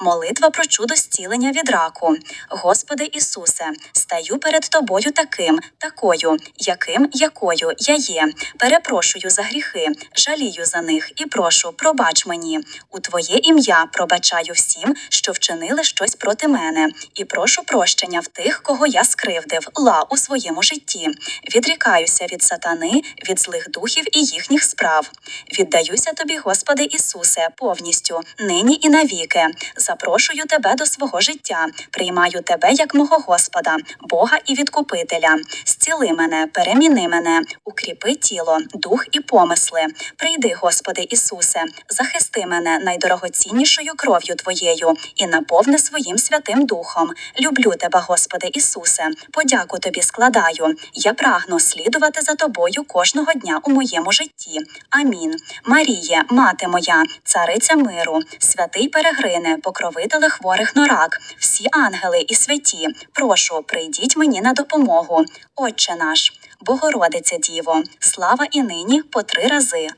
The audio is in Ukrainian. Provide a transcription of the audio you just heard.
Молитва про чудо зцілення від раку. Господи Ісусе, стаю перед Тобою таким, такою, яким, якою я є. Перепрошую за гріхи, жалію за них і прошу, пробач мені. У Твоє ім'я пробачаю всім, що вчинили щось проти мене, і прошу прощення в тих, кого я скривдив, ла у своєму житті. Відрікаюся від сатани, від злих духів і їхніх справ. Віддаюся тобі, Господи Ісусе, повністю, нині і навіки. Запрошую тебе до свого життя, приймаю тебе як мого Господа, Бога і відкупителя. Зціли мене, переміни мене, укріпи тіло, дух і помисли. Прийди, Господи Ісусе, захисти мене найдорогоціннішою кров'ю Твоєю і наповни своїм святим духом. Люблю тебе, Господи Ісусе. Подяку тобі складаю. Я прагну слідувати за тобою кожного дня у моєму житті. Амінь. Маріє, мати моя, цариця миру, святий Перегрине, покровителе хворих на рак, всі ангели і святі, прошу, прийдіть мені на допомогу. Отче наш, Богородиця Діво, слава і нині по три рази.